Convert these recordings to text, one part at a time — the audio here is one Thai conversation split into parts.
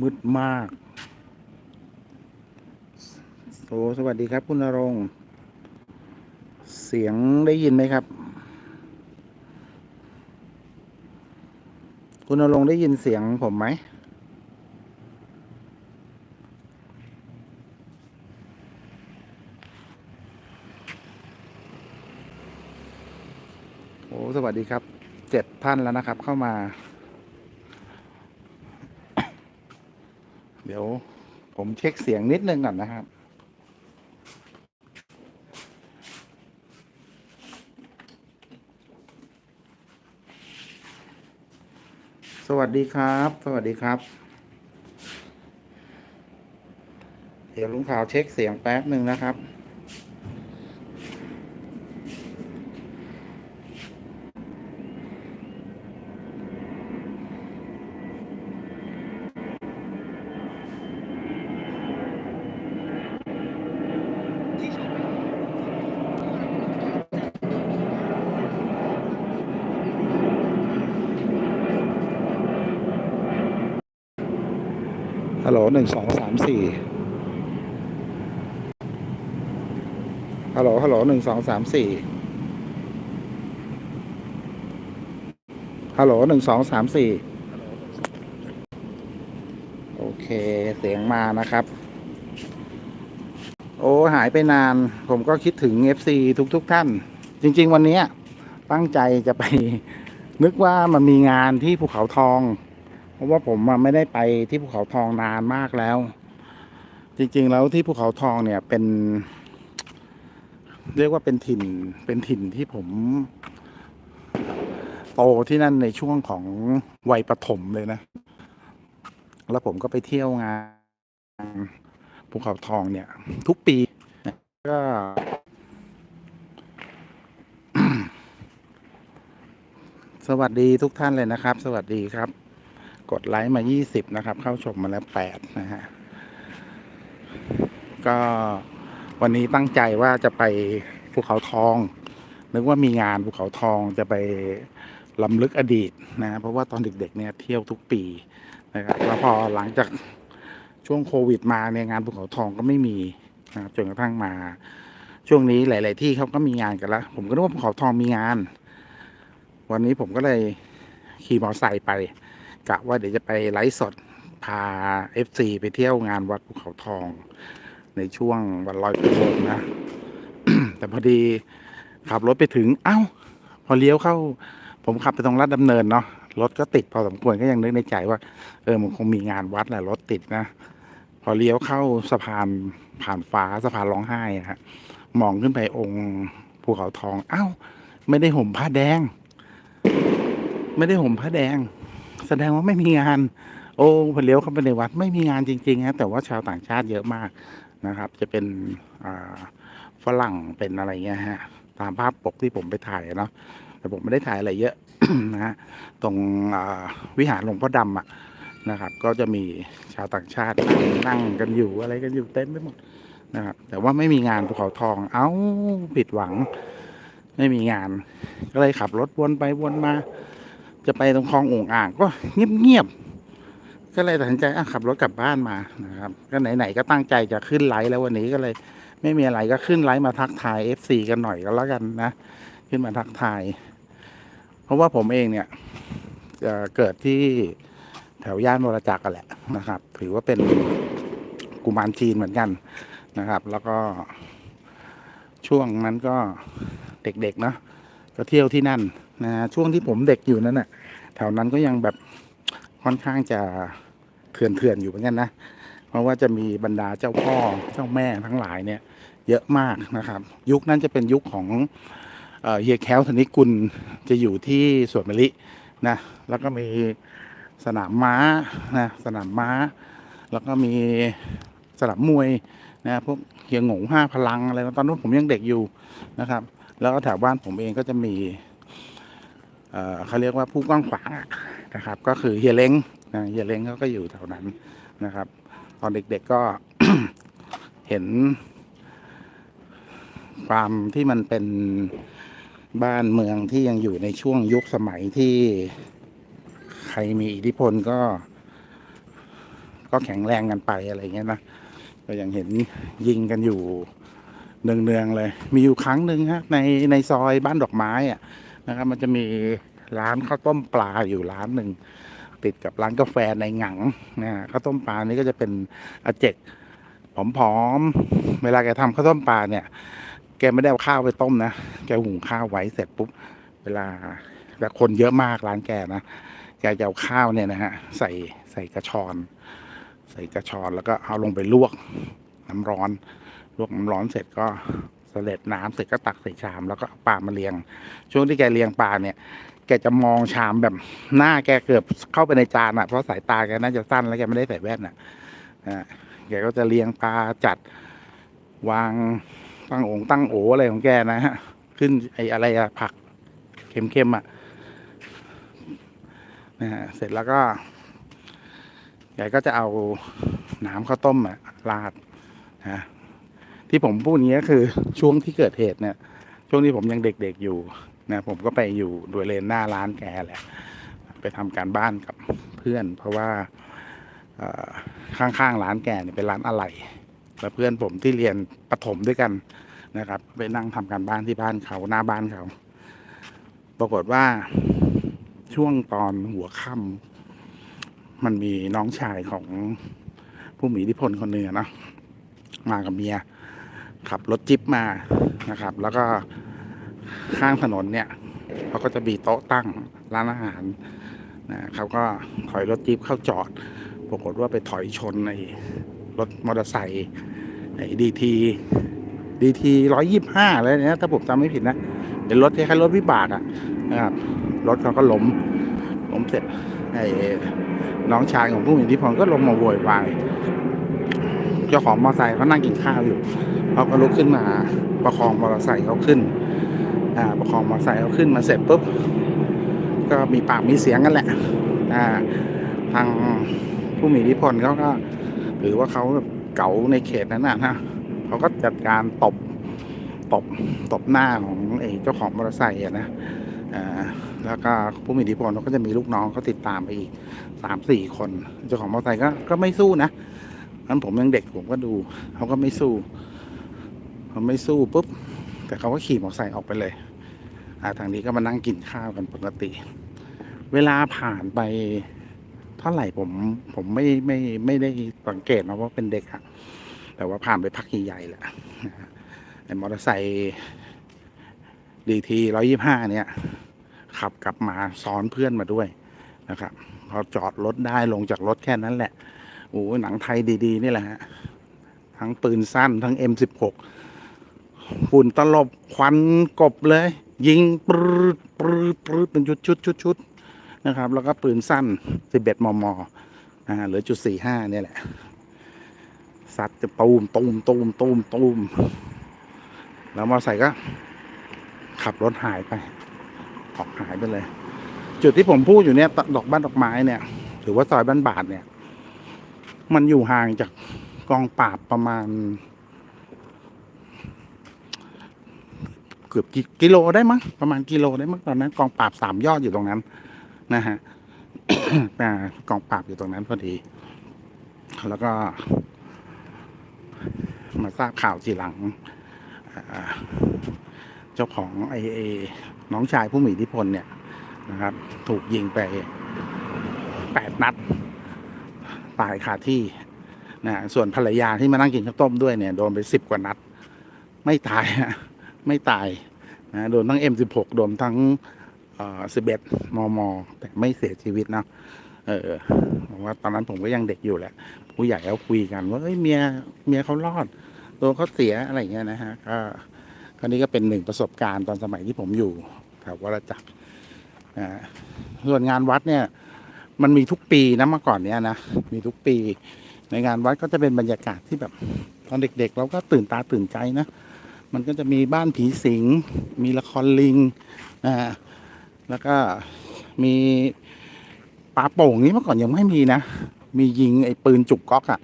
มืดมากโอ้สวัสดีครับ คุณนรงเสียงได้ยินไหมครับ คุณนรงได้ยินเสียงผมไหม โอ้สวัสดีครับ เจ็ดท่านแล้วนะครับเข้ามา ดี๋ยวผมเช็คเสียงนิดนึงก่อนนะครับ สวัสดีครับ สวัสดีครับ เดี๋ยวลุงขาวเช็คเสียงแป๊บหนึ่งนะครับ โหลหนึ่งสองสามสี่ฮัลโหล ฮัลโหลหนึ่งสองสามสี่ฮัลโหลหนึ่งสองสามสี่โอเค เสียงมานะครับ โอ้ หายไปนาน ผมก็คิดถึง FC ทุกทุกท่าน จริง ๆ วันนี้ตั้งใจจะไป นึกว่ามันมีงานที่ภูเขาทอง เพราะว่าผมอะไม่ได้ไปที่ภูเขาทองนานมากแล้ว จริง ๆ แล้วที่ภูเขาทองเนี่ยเป็น เรียกว่าเป็นถิ่นเป็นถิ่นที่ผม โตที่นั่นในช่วงของวัยประถมเลยนะ แล้วผมก็ไปเที่ยวงานภูเขาทองเนี่ย ทุกปีก็สวัสดีทุกท่านเลยนะครับ สวัสดีครับ กดไลค์มา 20 นะครับ เข้าชมมาแล้ว 8 นะฮะ ก็วันนี้ตั้งใจว่าจะไปภูเขาทอง นึกว่ามีงานภูเขาทองจะไปลำลึกอดีตนะ เพราะว่าตอนเด็กๆเนี่ยเที่ยวทุกปีนะครับแล้วพอหลังจากช่วงโควิดมาเนี่ยงานภูเขาทองก็ไม่มีนะครับจนกระทั่งมา ช่วงนี้หลาย ๆ ที่เขาก็มีงานกันแล้วผมก็นึกว่าภูเขาทองมีงาน วันนี้ผมก็เลยขี่มอเตอร์ไซค์ไป กะว่าเดี๋ยวจะไปไลฟ์สดพา FC ไปเที่ยวงานวัดภูเขาทอง ในช่วงวันลอยกระทงนะ แต่พอดีขับรถไปถึง เอ้า พอเลี้ยวเข้า ผมขับไปตรงลาดดำเนินเนาะรถก็ติดพอสมควรก็ยังนึกในใจว่า เออมันคงมีงานวัดแหละรถติดนะ พอเลี้ยวเข้าสะพานผ่านฟ้าสะพานร้องไห้ฮะมองขึ้นไปองค์ภูเขาทอง เอ้า ไม่ได้ห่มผ้าแดง ไม่ได้ห่มผ้าแดง แสดงว่าไม่มีงาน โอ้พอเลี้ยวเข้าไปในวัดไม่มีงานจริงๆฮะแต่ว่าชาวต่างชาติเยอะมากนะครับ จะเป็นฝรั่งเป็นอะไรเงี้ยฮะตามภาพปกที่ผมไปถ่ายเนาะแต่ผมไม่ได้ถ่ายอะไรเยอะนะฮะตรงวิหารหลวงพ่อดำอะนะครับ ก็จะมีชาวต่างชาตินั่งกันอยู่อะไรกันอยู่เต็มไปหมดนะครับแต่ว่าไม่มีงานภูเขาทอง เอ้าผิดหวัง ไม่มีงาน ก็เลยขับรถวนไปวนมา จะไปตรงคลององอ่างก็เงียบๆก็เลยตัดสินใจขับรถกลับบ้านมานะครับ ก็ไหนๆก็ตั้งใจจะขึ้นไลฟ์แล้ววันนี้ก็เลย ไม่มีอะไรก็ขึ้นไลฟ์มาทักทาย FC กันหน่อยก็แล้วกันนะ ขึ้นมาทักทาย เพราะว่าผมเองเนี่ยเอ่อเกิดที่แถวย่านวรจักรกันแหละนะครับ ถือว่าเป็นกุมารจีนเหมือนกันนะครับ แล้วก็ช่วงนั้นก็เด็กๆเนาะก็เที่ยวที่นั่น นะช่วงที่ผมเด็กอยู่นั้นน่ะ แถวนั้นก็ยังแบบค่อนข้างจะเถื่อนเถื่อนอยู่เหมือนกันนะ เพราะว่าจะมีบรรดาเจ้าพ่อเจ้าแม่ทั้งหลายเนี่ย เยอะมากนะครับ ยุคนั้นจะเป็นยุคของเฮียแคลธนิกุลจะอยู่ที่สวนมะลินะแล้วก็มีสนามม้านะสนามม้า แล้วก็มีสนามมวยนะพวกเฮียหงงห้าพลังอะไรตอนนั้นผมยังเด็กอยู่นะครับ แล้วก็แถวบ้านผมเองก็จะมี เขาเรียกว่าผู้กว้างขวางนะครับ ก็คือเฮียเล้งนะเฮียเล้งเขาก็อยู่แถวนั้นนะครับ ตอนเด็กๆก็เห็น ความที่มันเป็นบ้านเมืองที่ยังอยู่ในช่วงยุคสมัยที่ใครมีอิทธิพลก็ ก็แข็งแรงกันไปอะไรเงี้ยนะก็ยังเห็นยิงกันอยู่เนืองๆเลย มีอยู่ครั้งหนึ่งฮะในในซอยบ้านดอกไม้อะ นะครับ มันจะมีร้านข้าวต้มปลาอยู่ร้านหนึ่งติดกับร้านกาแฟในหงังนะข้าวต้มปลานี่ก็จะเป็นอาเจกผอมๆเวลาแกทำข้าวต้มปลาเนี่ย แกไม่ได้เอาข้าวไปต้มนะแกหุงข้าวไว้เสร็จปุ๊บเวลาแต่คนเยอะมากร้านแกนะแกจะเอาข้าวเนี่ยนะฮะใส่ใส่กระชอน ใส่กระชอนแล้วก็เอาลงไปลวกน้ำร้อน ลวกน้ำร้อนเสร็จก็ เสด็จน้ำเสร็จก็ตักใส่ชามแล้วก็เอาปลามาเรียง ช่วงที่แกเรียงปลาเนี่ย แกจะมองชามแบบหน้าแกเกือบเข้าไปในจานอะเพราะสายตาแกน่าจะสั้นแล้วแกไม่ได้ใส่แว่นอะอ่าแกก็จะเรียงปลาจัดวางตั้งโองตั้งโออะไรของแกนะฮะขึ้นไอ้อะไรอะผักเค็มๆอะนะฮะเสร็จแล้วก็แกก็จะเอาน้ำข้าวต้มอะราดนะ ที่ผมพูดอย่างนี้ก็คือช่วงที่เกิดเหตุเนี่ยช่วงที่ผมยังเด็กๆอยู่นะผมก็ไปอยู่บริเวณหน้าร้านแกแหละ ไปทำการบ้านกับเพื่อน เพราะว่าข้างๆร้านแกเนี่ยเป็นร้านอะไหล่แล้วเพื่อนผมที่เรียนประถมด้วยกันนะครับ ไปนั่งทำการบ้านที่บ้านเขาหน้าบ้านเขา ปรากฏว่าช่วงตอนหัวค่ำมันมีน้องชายของผู้มีอิทธิพลคนหนึ่งอเนาะมากับเมีย ขับรถจิ๊บมานะครับ แล้วก็ข้างถนนเนี่ยเขาก็จะมีโต๊ะตั้งร้านอาหารนะเขาก็ถอยรถจิ๊บเข้าจอด ปรากฏว่าไปถอยชนไอ้รถมอเตอร์ไซค์ไอ้ดีทีดีทีร้อยยี่ห้าอะไรเนี่ยถ้าผมจำไม่ผิดนะเป็นรถคล้ายๆรถวิบากอะนะครับรถเขาก็ล้มล้มเสร็จไอ้น้องชายของผู้มีอิทธิพลก็ลงมาโวยวายเจ้าของมอเตอร์ไซค์เขานั่งกินข้าวอยู่ เขาก็ลุกขึ้นมาประคองมอเตอร์ไซค์เขาขึ้น อ่า ประคองมอเตอร์ไซค์เขาขึ้นมาเสร็จปุ๊บ ก็มีปากมีเสียงกันแหละ อ่า ทางผู้มีอิทธิพลเขาก็ถือว่าเขาแบบเก๋าในเขตนั้นน่ะฮะเขาก็จัดการตบ ตบ ตบหน้าของไอ้เจ้าของมอเตอร์ไซค์อะนะ อ่า แล้วก็ผู้มีอิทธิพลเขาก็จะมีลูกน้องเขาติดตามไปอีกสามสี่คน เจ้าของมอเตอร์ไซค์ก็ ก็ไม่สู้นะนั้นผมยังเด็กผมก็ดู เขาก็ไม่สู้ เขาไม่สู้ปุ๊บ แต่เขาก็ขี่มอเตอร์ไซค์ออกไปเลยอ่าทางนี้ก็มานั่งกินข้าวกันปกติ เวลาผ่านไปเท่าไหร่ผมผมไม่ไม่ไม่ได้สังเกตนะว่าเป็นเด็กอะแต่ว่าผ่านไปพักใหญ่ๆแหละนะฮะไอ้มอเตอร์ไซค์ดีทีร้อยี่ห้าเนี่ย ขับกลับมาซ้อนเพื่อนมาด้วยนะครับ พอจอดรถได้ลงจากรถแค่นั้นแหละโอ้โหหนังไทยดี ๆ นี่แหละฮะ ทั้งปืนสั้นทั้ง M16 ฝุ่นตลบควันกบเลย ยิงปรืดปรืดปรืดเป็นชุดชุดชุดชุดนะครับ แล้วก็ปืนสั้น 11 มมอ่าเหลือจุด45เนี่ยแหละสัตว์จะตูมตูมตูมตูมตูมแล้วมอไซค์ก็ ขับรถหายไป ออกหายไปเลย จุดที่ผมพูดอยู่เนี่ยดอกบ้านดอกไม้เนี่ยหรือว่าซอยบ้านบาทเนี่ย มันอยู่ห่างจากกองปราบประมาณ กือบกิกิโลได้มั้งประมาณกิโลได้มั้งตอนนั้น กองปราบสามยอดอยู่ตรงนั้น นะฮะอ่กองปราบอยู่ตรงนั้นพอดี แล้วก็ มาทราบข่าวทีหลังเจ้าของไอเอน้องชายผู้มีอิทธิพลเนี่ยนะครับ ถูกยิงไปแปดนัด ตายคาที่นะส่วนภรรยาที่มานั่งกินข้าวต้มด้วยเนี่ย โดนไปสิบกว่านัด ไม่ตายฮะ ไม่ตายนะโดนทั้ง M16 โดนทั้งเอ่อ11มม แต่ไม่เสียชีวิตนะเออผมว่าตอนนั้นผมก็ยังเด็กอยู่แหละ ผู้ใหญ่เขาคุยกันว่าเอ้ยเมียเมียเขารอดตัวเขาเสียอะไรเงี้ยนะฮะก็ก็นี่ก็เป็นหนึ่งประสบการณ์ตอนสมัยที่ผมอยู่แถววรจักรอ่าส่วนงานวัดเนี่ย มันมีทุกปีนะเมื่อก่อนเนี้ยนะมีทุกปี ในงานวัดก็จะเป็นบรรยากาศที่แบบ ตอนเด็กๆ เราก็ตื่นตาตื่นใจนะ มันก็จะมีบ้านผีสิง มีละครลิงนะฮะแล้วก็มีปลาโป่งนี้เมื่อก่อนยังไม่มีนะ มียิงไอ้ปืนจุกก๊อกอะ่ะ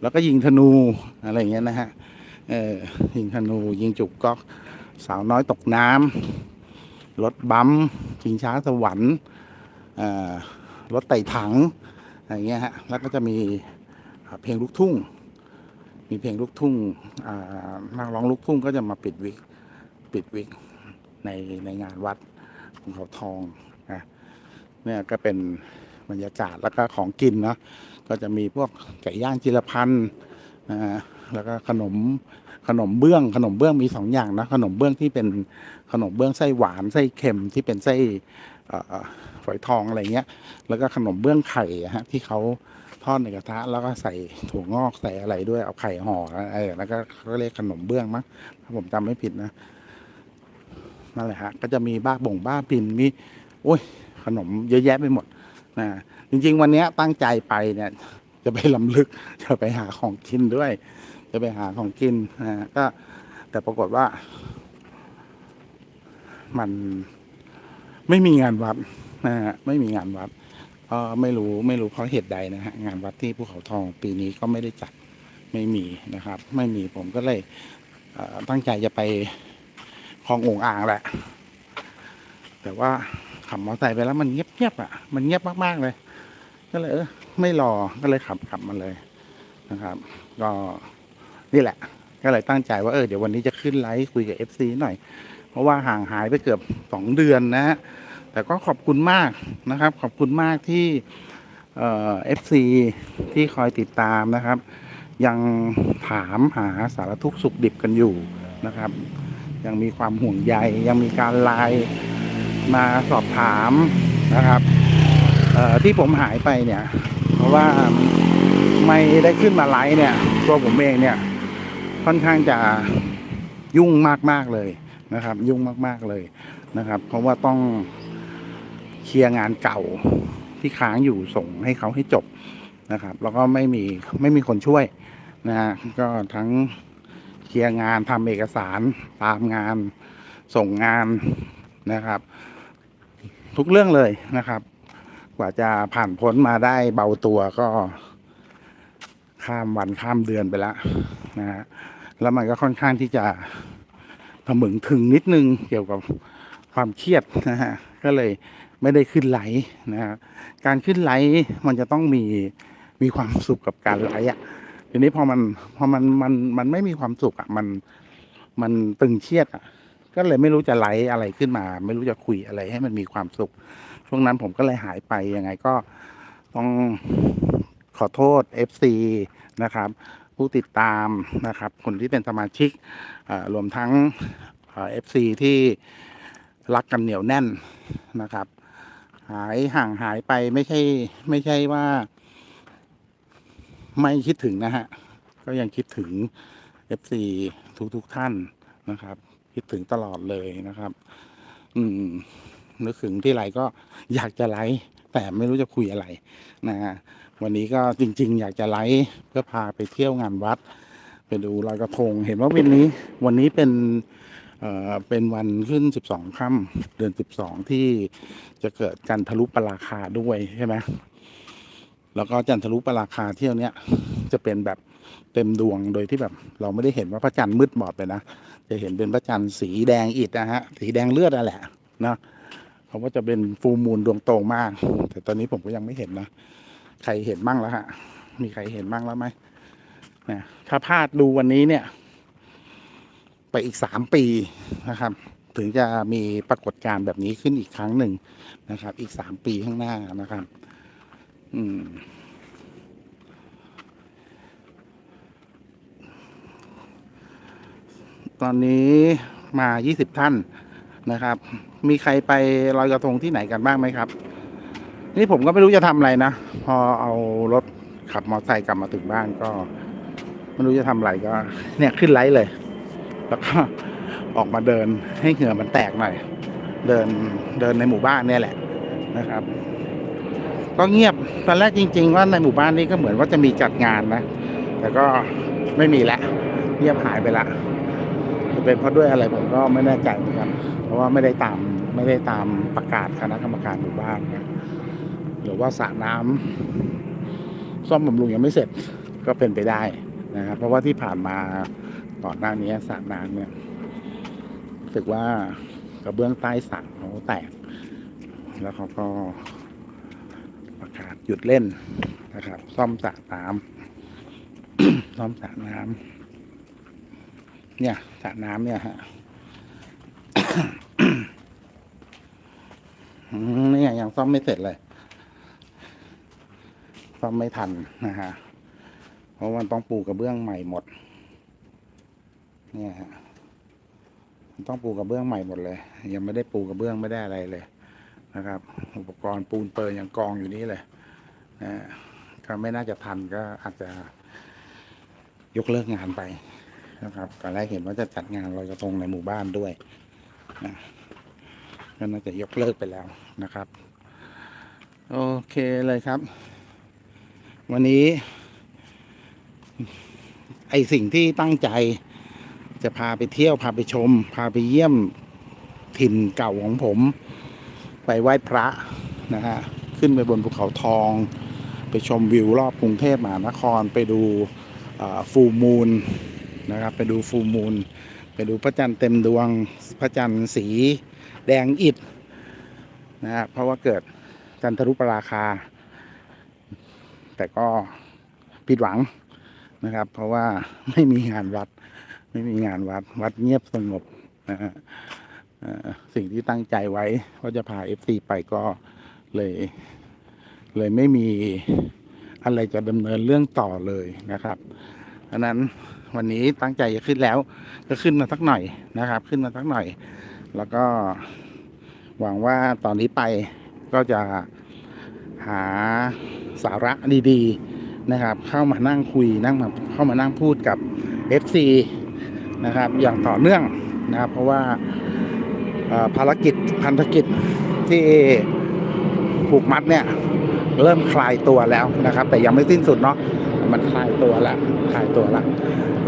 แล้วก็ยิงธนูอะไรเงี้ยนะฮะ เออ ยิงธนูยิงจุกก๊อก สาวน้อยตกน้ำรถบัมชิงช้าสวรรค์อ่ารถไต่ถังอะไรเงี้ยฮะ แล้วก็จะมีเพลงลูกทุ่ง มีเพลงลูกทุ่งนักร้องลูกทุ่งก็จะมาปิดวิกปิดวิกในในงานวัดของเขาทองนะเนี่ยก็เป็นบรรยากาศแล้วก็ของกินเนาะก็จะมีพวกไก่ย่างจิรพันธ์นะฮะแล้วก็ขนมขนมเบื้องขนมเบื้องมีสองอย่างนะขนมเบื้องที่เป็นขนมเบื้องไส้หวานไส้เค็มที่เป็นไส้ฝอยทองอะไรเงี้ย แล้วก็ขนมเบื้องไข่ฮะที่เขา ทอดในกระทะ แล้วก็ใส่ถั่วงอกใส่อะไรด้วยเอาไข่ห่ออะไรแล้วก็เขาเรียกขนมเบื้องมั้งถ้าผมจำไม่ผิดนะนั่นแหละฮะก็จะมีบ้าบ่งบ้าปินมีโอ้ย ขนมเยอะแยะไปหมดนะจริง ๆ วันนี้ตั้งใจไปเนี่ย จะไปลำลึกจะไปหาของกินด้วย จะไปหาของกินนะก็ แต่ปรากฏว่า มันไม่มีงานวัดนะฮะไม่มีงานวัด ก็ไม่รู้ไม่รู้เพราะเหตุใดนะฮะงานวัดที่ภูเขาทองปีนี้ก็ไม่ได้จัดไม่มีนะครับ ไม่มีผมก็เลยตั้งใจจะไปคลององอ่างแหละ แต่ว่าขับมอเตอร์ไซค์ไปแล้วมันเงียบๆอะ มันเงียบมากๆเลย ก็เลยเออไม่รอก็เลยขับขับมาเลยนะครับ ก็นี่แหละ ก็เลยตั้งใจว่าเออเดี๋ยววันนี้จะขึ้นไลฟ์คุยกับ FC หน่อย เพราะว่าห่างหายไปเกือบสองเดือนนะฮะ แต่ก็ขอบคุณมากนะครับ ขอบคุณมากที่เอฟซีที่คอยติดตามนะครับ ยังถามหาสารทุกข์สุขดิบกันอยู่นะครับ ยังมีความห่วงใยยังมีการไลน์มาสอบถามนะครับที่ผมหายไปเนี่ย เพราะว่าไม่ได้ขึ้นมาไลฟ์เนี่ยตัวผมเองเนี่ยค่อนข้างจะยุ่งมากๆเลยนะครับ ยุ่งมากๆเลยนะครับ เพราะว่าต้อง เคลียร์งานเก่าที่ค้างอยู่ส่งให้เขาให้จบนะครับ แล้วก็ไม่มีไม่มีคนช่วยนะฮะก็ทั้งเคลียร์งานทำเอกสารตามงานส่งงานนะครับ ทุกเรื่องเลยนะครับ กว่าจะผ่านพ้นมาได้เบาตัวก็ข้ามวันข้ามเดือนไปแล้วนะฮะแล้วมันก็ค่อนข้างที่จะทะมึงถึงนิดนึงเกี่ยวกับความเครียดนะฮะก็เลย ไม่ได้ขึ้นไหลนะฮะการขึ้นไหลมันจะต้องมีมีความสุขกับการไหลอะทีนี้พอมันพอมันมันมันไม่มีความสุขอะมันมันตึงเครียดอะก็เลยไม่รู้จะไลฟ์อะไรขึ้นมา ไม่รู้จะคุยอะไรให้มันมีความสุข ช่วงนั้นผมก็เลยหายไปยังไงก็ต้องขอโทษ FC นะครับ ผู้ติดตามนะครับ คนที่เป็นสมาชิกอ่ารวมทั้งเอฟซีที่รักกันเหนียวแน่นนะครับ หายห่างหายไปไม่ใช่ ไม่ใช่ว่า ไม่คิดถึงนะฮะ ก็ยังคิดถึง FC ทุกทุกท่านนะครับ คิดถึงตลอดเลยนะครับ อืมนึกถึงที่ไรก็อยากจะไลฟ์แต่ไม่รู้จะคุยอะไรนะฮะวันนี้ก็จริง ๆ อยากจะไลฟ์เพื่อพาไปเที่ยวงานวัด ไปดูลอยกระทง เห็นว่าวันนี้ วันนี้เป็น เอ่อเป็นวันขึ้น 12ค่ำเดือน 12 ที่จะเกิดจันทรุปราคาด้วยใช่ไหมแล้วก็จันทรุปราคาเที่ยวเนี้ยจะเป็นแบบเต็มดวงโดยที่แบบ เราไม่ได้เห็นว่าพระจันทร์มืดบอดไปนะจะเห็นเป็นพระจันทร์สีแดงอิฐนะฮะสีแดงเลือดนั่นแหละนะเขาว่าจะเป็นฟูมูลดวงโตมาก แต่ตอนนี้ผมก็ยังไม่เห็นนะใครเห็นบ้างแล้วฮะมีใครเห็นบ้างแล้วไหมนะถ้าพลาดดูวันนี้เนี่ย ไปอีกสามปีนะครับ ถึงจะมีปรากฏการณ์แบบนี้ขึ้นอีกครั้งหนึ่งนะครับ อีกสามปีข้างหน้านะครับ อืมตอนนี้มายี่สิบท่านนะครับ มีใครไปลอยกระทงที่ไหนกันบ้างไหมครับ นี่ผมก็ไม่รู้จะทำอะไรนะ พอเอารถขับมอเตอร์ไซค์กลับมาถึงบ้านก็ ไม่รู้จะทำอะไรก็ เนี่ยขึ้นไลท์เลย แล้วก็ออกมาเดินให้เหงื่อมันแตกหน่อย เดินเดินในหมู่บ้านเนี่ยแหละนะครับ ก็เงียบตอนแรกจริง ๆ ว่าในหมู่บ้านนี้ก็เหมือนว่าจะมีจัดงานนะ แต่ก็ไม่มีแล้วเงียบหายไปละจะเป็นเพราะด้วยอะไรผมก็ไม่แน่ใจเหมือนกันเพราะว่าไม่ได้ตามไม่ได้ตามประกาศคณะกรรมการหมู่บ้านนะหรือว่าสระน้ำซ่อมบำรุงยังไม่เสร็จก็เป็นไปได้นะครับ เพราะว่าที่ผ่านมา ก่อนหน้านี้สระน้ำเนี่ยรู้สึกว่ากระเบื้องใต้สระเขาแตก แล้วเขาก็ประกาศหยุดเล่นนะครับ ซ่อมสระน้ำซ่อมสระน้ำเนี่ยสระน้ำเนี่ยฮะเนี่ยยังซ่อมไม่เสร็จเลย ซ่อมไม่ทันนะฮะเพราะมันต้องปูกระเบื้องใหม่หมด เนี่ยฮะมันต้องปูกระเบื้องใหม่หมดเลย ยังไม่ได้ปูกระเบื้องไม่ได้อะไรเลยนะครับ อุปกรณ์ปูนเปิลยังกองอยู่นี่เลยนะก็ไม่น่าจะทันก็อาจจะยกเลิกงานไปนะครับตอนแรกเห็นว่าจะจัดงานลอยกระทงในหมู่บ้านด้วยนะก็น่าจะยกเลิกไปแล้วนะครับ โอเคเลยครับ วันนี้ ไอสิ่งที่ตั้งใจ จะพาไปเที่ยวพาไปชม พาไปเยี่ยมถิ่นเก่าของผม ไปไหว้พระนะฮะขึ้นไปบนภูเขาทอง ไปชมวิวรอบกรุงเทพมหานครไปดูฟูมูลนะครับไปดูฟูมูล ไปดูพระจันทร์เต็มดวงพระจันทร์สีแดงอิฐนะฮะเพราะว่าเกิดจันทรุปราคา แต่ก็ผิดหวังนะครับ เพราะว่าไม่มีงานวัด ไม่มีงานวัด วัดเงียบสงบนะฮะสิ่งที่ตั้งใจไว้ว่าจะพาเอฟซีไปก็เลย เลยไม่มีอะไรจะดำเนินเรื่องต่อเลยนะครับเพราะนั้นวันนี้ตั้งใจจะขึ้นแล้ว ก็ขึ้นมาสักหน่อยนะครับ ขึ้นมาสักหน่อย แล้วก็หวังว่าตอนนี้ไปก็จะหาสาระดี ๆ นะครับ เข้ามานั่งคุยนั่งมาเข้ามานั่งพูดกับ FC นะครับ อย่างต่อเนื่องนะครับ เพราะว่าภารกิจพันธกิจที่ผูกมัดเนี่ยเริ่มคลายตัวแล้วนะครับ แต่ยังไม่สิ้นสุดเนาะมันคลายตัวละคลายตัวละ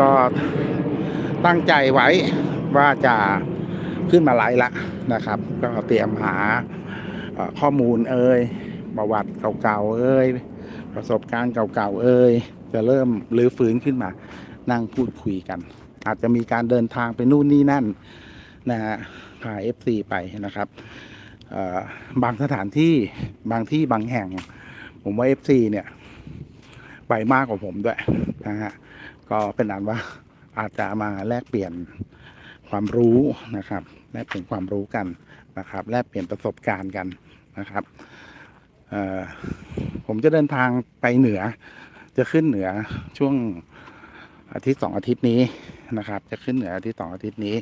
ก็ตั้งใจไว้ว่าจะขึ้นมาไลฟ์ละนะครับ ก็เตรียมหาข้อมูลเอ่ยประวัติเก่าๆเอ่ยประสบการณ์เก่าๆเอ่ยจะเริ่มหรือฟื้นขึ้นมานั่งพูดคุยกัน อาจจะมีการเดินทางไปนู่นนี่นั่นนะฮะพา FC ไปนะครับบางสถานที่บางที่บางแห่ง ผมว่า FC เนี่ย ไปมากกว่าผมด้วยนะฮะก็เป็นอันว่าอาจจะมาแลกเปลี่ยนความรู้นะครับแลกเปลี่ยนความรู้กันนะครับแลกเปลี่ยนประสบการณ์กันนะครับผมจะเดินทางไปเหนือ จะขึ้นเหนือช่วง อาทิตย์สองอาทิตย์นี้นะครับ จะขึ้นเหนืออาทิตย์สองอาทิตย์นี้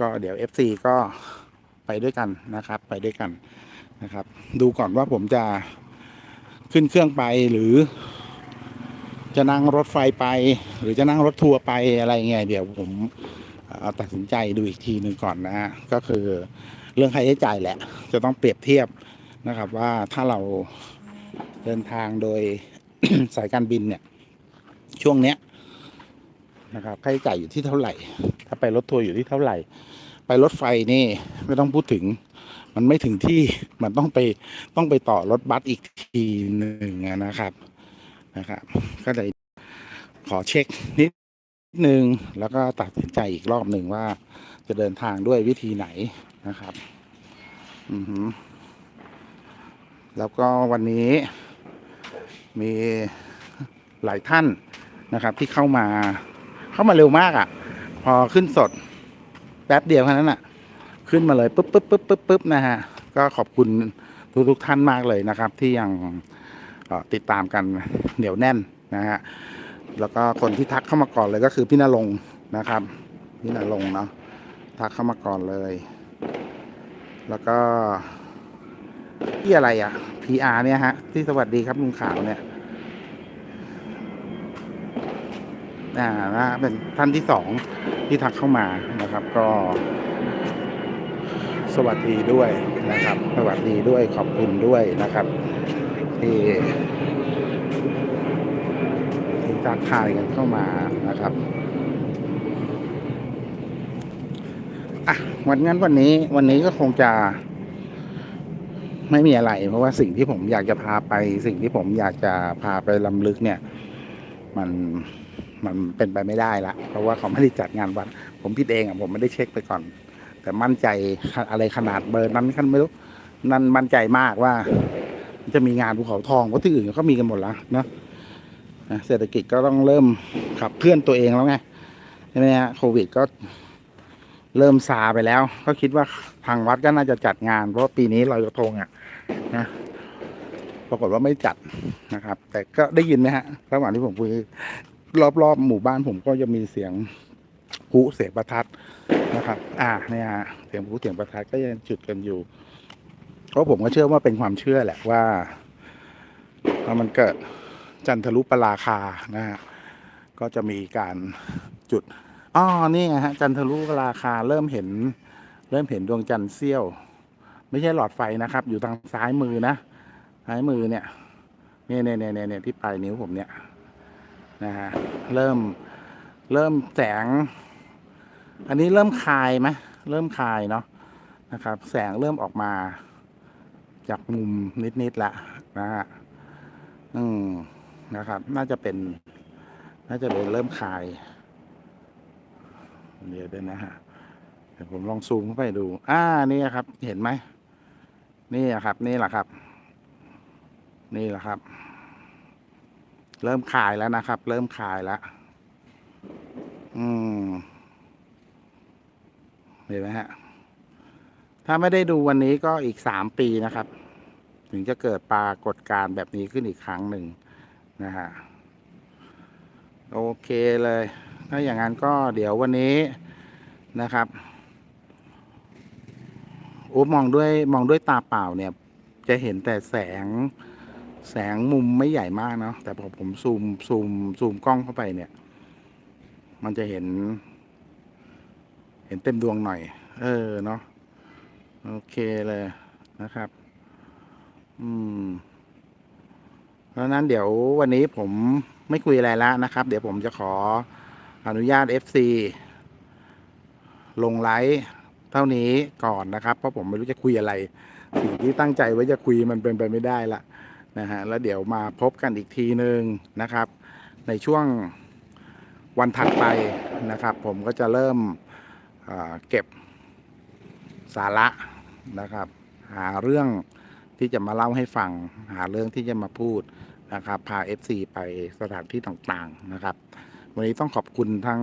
ก็เดี๋ยว FC ก็ไปด้วยกันนะครับ ไปด้วยกันนะครับ ดูก่อนว่าผมจะขึ้นเครื่องไปหรือ จะนั่งรถไฟไป หรือจะนั่งรถทัวร์ไปอะไรเงี้ยเดี๋ยวผมเอาตัดสินใจดูอีกทีหนึ่งก่อนนะฮะก็คือเรื่องค่าใช้จ่ายแหละ จะต้องเปรียบเทียบนะครับว่าถ้าเราเดินทางโดยสายการบินเนี่ย ช่วงเนี้ย นะครับค่าใช้จ่ายอยู่ที่เท่าไหร่ ถ้าไปรถทัวร์อยู่ที่เท่าไหร่ ไปรถไฟนี่ไม่ต้องพูดถึง มันไม่ถึงที่มันต้องไปต้องไปต่อรถบัสอีกทีหนึ่งนะครับนะครับก็เลยขอเช็คนิดนึงแล้วก็ตัดสินใจอีกรอบหนึ่งว่า จะเดินทางด้วยวิธีไหนนะครับอือหือแล้วก็วันนี้มีหลายท่านนะครับที่เข้ามา เข้ามาเร็วมากอะ่ะ พอขึ้นสด แป๊บเดียวแค่นั้นอะ ขึ้นมาเลยปุ๊บปุ๊บปุ๊บปุ๊บปุ๊บนะฮะ ก็ขอบคุณทุกทุกๆท่านมากเลยนะครับ ที่ยังติดตามกันเหนียวแน่นนะฮะ แล้วก็คนที่ทักเข้ามาก่อนเลยก็คือพี่นรงนะครับพี่นรงเนาะทักเข้ามาก่อนเลย แล้วก็ที่อะไรอะ PR เนี่ยฮะ ที่สวัสดีครับลุงขาวเนี่ย อ่านะเป็นท่านที่สองที่ทักเข้ามานะครับ ก็ สวัสดีด้วยนะครับ สวัสดีด้วยขอบคุณด้วยนะครับ ที่ที่ทักทายกันเข้ามานะครับอะวันงั้นวันนี้วันนี้ก็คงจะ ไม่มีอะไร เพราะว่าสิ่งที่ผมอยากจะพาไป สิ่งที่ผมอยากจะพาไปลำลึกเนี่ย มัน มันเป็นไปไม่ได้ละเพราะว่าเขาไม่ได้จัดงานวัด ผมผิดเองอะผมไม่ได้เช็คไปก่อน แต่มั่นใจอะไรขนาดเบอร์นั้นขั้นไม่รู้นั่นมั่นใจมากว่า จะมีงานภูเขาทองเพราะที่อื่นเขามีกันหมดแล้วนะนะเศรษฐกิจก็ต้องเริ่มขับเคลื่อนตัวเองแล้วไงใช่ไหมฮะโควิดก็เริ่มซาไปแล้ว ก็คิดว่าทางวัดก็น่าจะจัดงาน เพราะปีนี้ลอยกระทงอะนะปรากฏว่าไม่จัดนะครับ แต่ก็ได้ยินไหมฮะระหว่างที่ผมคุย รอบๆ หมู่บ้านผมก็จะมีเสียงพลุเสียงประทัดนะครับ อ่าเนี่ยเสียงพลุเสียงประทัดก็ยังจุดกันอยู่ เพราะผมก็เชื่อว่าเป็นความเชื่อแหละว่าพอมันเกิดจันทรุปราคานะฮะก็จะมีการจุดอ๋อนี่ไงฮะจันทรุปราคาเริ่มเห็น เริ่มเห็นดวงจันทร์เสี้ยว ไม่ใช่หลอดไฟนะครับ อยู่ทางซ้ายมือนะซ้ายมือเนี่ยเนี่ยเนี่ยเนี่ยเนี่ยที่ปลายนิ้วผมเนี่ย นะฮะเริ่มเริ่มแสง อันนี้เริ่มคายไหมเริ่มคายเนาะนะครับ แสงเริ่มออกมา จากมุมนิดๆละนะฮะอืมนะครับ น่าจะเป็น น่าจะเป็นเริ่มคายเดี๋ยวดี๋ยนะฮะเดี๋ยวผมลองซูมเข้าไปดู อ่านี่ครับ เห็นไหมนี่ครับ นี่แหละครับ นี่แหละครับ เริ่มคายแล้วนะครับ เริ่มคายแล้ว อืม เห็นไหมฮะ ถ้าไม่ได้ดูวันนี้ก็อีกสามปีนะครับ ถึงจะเกิดปรากฏการณ์แบบนี้ขึ้นอีกครั้งหนึ่งนะฮะ โอเคเลย ถ้าอย่างนั้นก็เดี๋ยววันนี้นะครับโอ้มองด้วยมองด้วยตาเปล่าเนี่ย จะเห็นแต่แสง แสงมุมไม่ใหญ่มากเนาะแต่พอผมซูมซูมซูมกล้องเข้าไปเนี่ย มันจะเห็น เห็นเต็มดวงหน่อย เออเนาะโอเคเลยนะครับ อืมเพราะนั้นเดี๋ยววันนี้ผมไม่คุยอะไรแล้วนะครับ เดี๋ยวผมจะขออนุญาต FC ลงไลฟ์เท่านี้ก่อนนะครับ เพราะผมไม่รู้จะคุยอะไร สิ่งที่ตั้งใจไว้จะคุยมันเป็นไปไม่ได้ละ นะฮะแล้วเดี๋ยวมาพบกันอีกทีหนึ่งนะครับ ในช่วงวันถัดไปนะครับ ผมก็จะเริ่มเก็บสาระนะครับ หาเรื่องที่จะมาเล่าให้ฟัง หาเรื่องที่จะมาพูดนะครับ พา FC ไปสถานที่ต่างๆนะครับ วันนี้ต้องขอบคุณทั้ง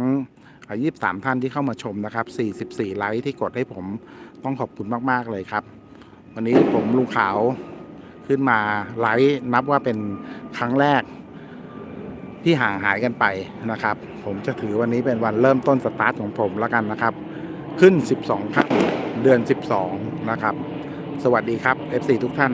ยี่สามท่านที่เข้ามาชมนะครับ 44 ไลค์ที่กดให้ผมต้องขอบคุณมาก ๆ เลยครับ วันนี้ผมลุงขาว ขึ้นมาไลฟ์นับว่าเป็นครั้งแรกที่ห่างหายกันไปนะครับ ผมจะถือวันนี้เป็นวันเริ่มต้นสตาร์ทของผมแล้วกันนะครับ ขึ้น 12ค่ำเดือน 12 นะครับ สวัสดีครับ FC ทุกท่าน